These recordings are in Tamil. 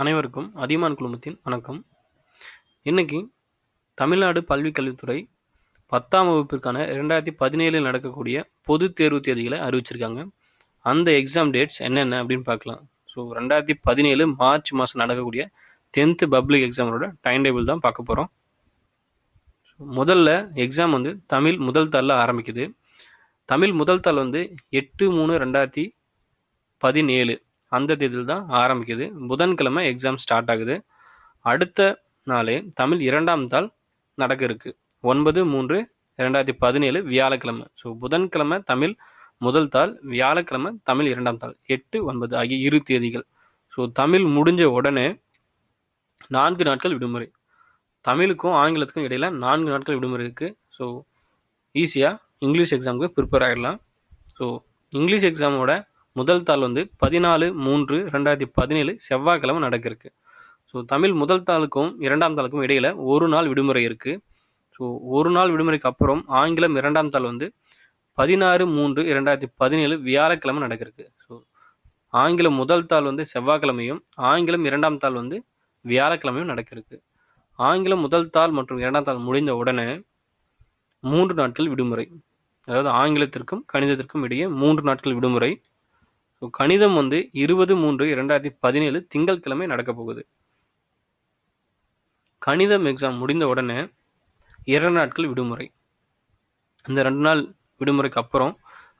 அனைவருக்கும் அதியமான் குழுமத்தின் வணக்கம். இன்றைக்கி தமிழ்நாடு பல்வி கல்வித்துறை பத்தாம் வகுப்பிற்கான ரெண்டாயிரத்தி பதினேழில் நடக்கக்கூடிய பொது தேர்வு தேதிகளை அறிவிச்சிருக்காங்க. அந்த எக்ஸாம் டேட்ஸ் என்னென்ன அப்படின்னு பார்க்கலாம். ஸோ ரெண்டாயிரத்தி பதினேழு மார்ச் மாதம் நடக்கக்கூடிய டென்த்து பப்ளிக் எக்ஸாமோட டைம் டேபிள் தான் பார்க்க போகிறோம் முதல்ல எக்ஸாம் வந்து தமிழ் முதல் தாளில் ஆரம்பிக்குது. தமிழ் முதல் தாள் வந்து எட்டு மூணு ரெண்டாயிரத்தி பதினேழு. அந்த தேதியில் தான் ஆரம்பிக்குது. புதன்கிழமை எக்ஸாம் ஸ்டார்ட் ஆகுது. அடுத்த நாளே தமிழ் இரண்டாம் தாள் நடக்க இருக்கு. ஒன்பது மூன்று ரெண்டாயிரத்தி பதினேழு வியாழக்கிழமை. ஸோ புதன்கிழமை தமிழ் முதல் தாள் வியாழக்கிழமை தமிழ் இரண்டாம் தாள். எட்டு ஒன்பது ஆகிய இரு தேதிகள். ஸோ தமிழ் முடிஞ்ச உடனே நான்கு நாட்கள் விடுமுறை. தமிழுக்கும் ஆங்கிலத்துக்கும் இடையில நான்கு நாட்கள் விடுமுறை இருக்குது ஸோ ஈஸியாக இங்கிலீஷ் எக்ஸாமுக்கு ப்ரிப்பேர் ஆகிடலாம் ஸோ இங்கிலீஷ் எக்ஸாமோட முதல் தாள் வந்து பதினாலு மூன்று ரெண்டாயிரத்தி பதினேழு செவ்வாய்க்கிழமை நடக்கிருக்கு ஸோ தமிழ் முதல் தாளுக்கும் இரண்டாம் தாளுக்கும் இடையில் ஒரு நாள் விடுமுறை இருக்குது ஸோ ஒரு நாள் விடுமுறைக்கு அப்புறம் ஆங்கிலம் இரண்டாம் தாள் வந்து பதினாறு மூன்று இரண்டாயிரத்தி பதினேழு வியாழக்கிழமை நடக்கிருக்கு ஸோ ஆங்கிலம் முதல் தாள் வந்து செவ்வாய்க்கிழமையும் ஆங்கிலம் இரண்டாம் தாள் வந்து வியாழக்கிழமையும் நடக்கிருக்கு ஆங்கிலம் முதல் தாள் மற்றும் இரண்டாம் தாள் முடிந்த உடனே மூன்று நாட்கள் விடுமுறை. அதாவது ஆங்கிலத்திற்கும் கணிதத்திற்கும் இடையே மூன்று நாட்கள் விடுமுறை. ஸோ கணிதம் வந்து இருபது மூன்று இரண்டாயிரத்தி பதினேழு திங்கட்கிழமை நடக்க போகுது. கணிதம் எக்ஸாம் முடிந்த உடனே இரண்டு நாட்கள் விடுமுறை. இந்த ரெண்டு நாள் விடுமுறைக்கு அப்புறம்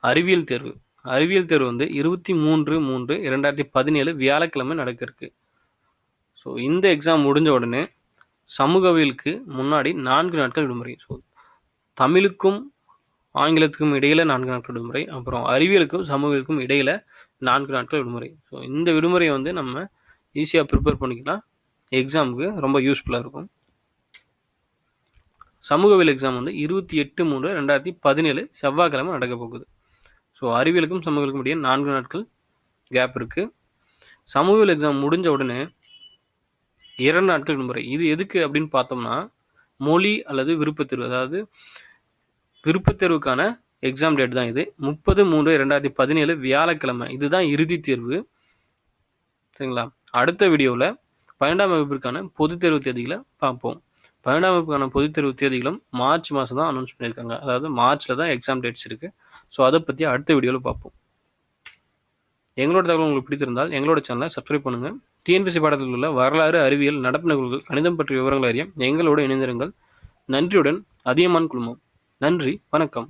அறிவியல் தேர்வு. அறிவியல் தேர்வு வந்து இருபத்தி மூன்று மூன்று இரண்டாயிரத்தி பதினேழு வியாழக்கிழமை நடக்க இருக்கு ஸோ இந்த எக்ஸாம் முடிஞ்ச உடனே சமூகவியலுக்கு முன்னாடி நான்கு நாட்கள் விடுமுறை. ஸோ தமிழுக்கும் ஆங்கிலத்துக்கும் இடையில் நான்கு நாட்கள் விடுமுறை அப்புறம் அறிவியலுக்கும் சமூகத்துக்கும் இடையில் நான்கு நாட்கள் விடுமுறை. ஸோ இந்த விடுமுறையை வந்து நம்ம ஈஸியாக ப்ரிப்பேர் பண்ணிக்கலாம். எக்ஸாமுக்கு ரொம்ப யூஸ்ஃபுல்லாக இருக்கும். சமூகவியல் எக்ஸாம் வந்து இருபத்தி எட்டு மூணு ரெண்டாயிரத்தி பதினேழு செவ்வாய்க்கிழமை நடக்க போகுது. ஸோ அறிவியலுக்கும் சமூகத்துக்கும் இடையே நான்கு நாட்கள் கேப் இருக்குது சமூகவியல் எக்ஸாம் முடிஞ்ச உடனே இரண்டு நாட்கள் விடுமுறை. இது எதுக்கு அப்படின்னு பார்த்தோம்னா மொழி அல்லது விருப்பத்தேர்வு. அதாவது விருப்பத்தேர்வுக்கான எக்ஸாம் டேட் தான் இது. முப்பது மூன்று ரெண்டாயிரத்தி பதினேழு வியாழக்கிழமை. இதுதான் இறுதி தேர்வு. சரிங்களா? அடுத்த வீடியோவில் பன்னெண்டாம் வகுப்பிற்கான பொதுத் தேர்வு தேதிகளை பார்ப்போம். பன்னெண்டாம் வகுப்புக்கான பொதுத் தேர்வு தேதிகளும் மார்ச் மாதம் தான் அனௌன்ஸ் பண்ணியிருக்காங்க. அதாவது மார்ச்சில் தான் எக்ஸாம் டேட்ஸ் இருக்குது ஸோ அதை பற்றி அடுத்த வீடியோவில் பார்ப்போம். எங்களோட தகவல் உங்களுக்கு பிடித்திருந்தால் எங்களோட சேனலை சப்ஸ்கிரைப் பண்ணுங்கள் டிஎன்பிசி பாடத்தில் உள்ள வரலாறு அறிவியல் நடப்பு நிகழ்வுகள் கணிதம் பற்றிய விவரங்கள் அறிய எங்களோடு இணைந்திருங்கள். நன்றியுடன் அதியமான் குழுமம். நன்றி வணக்கம்.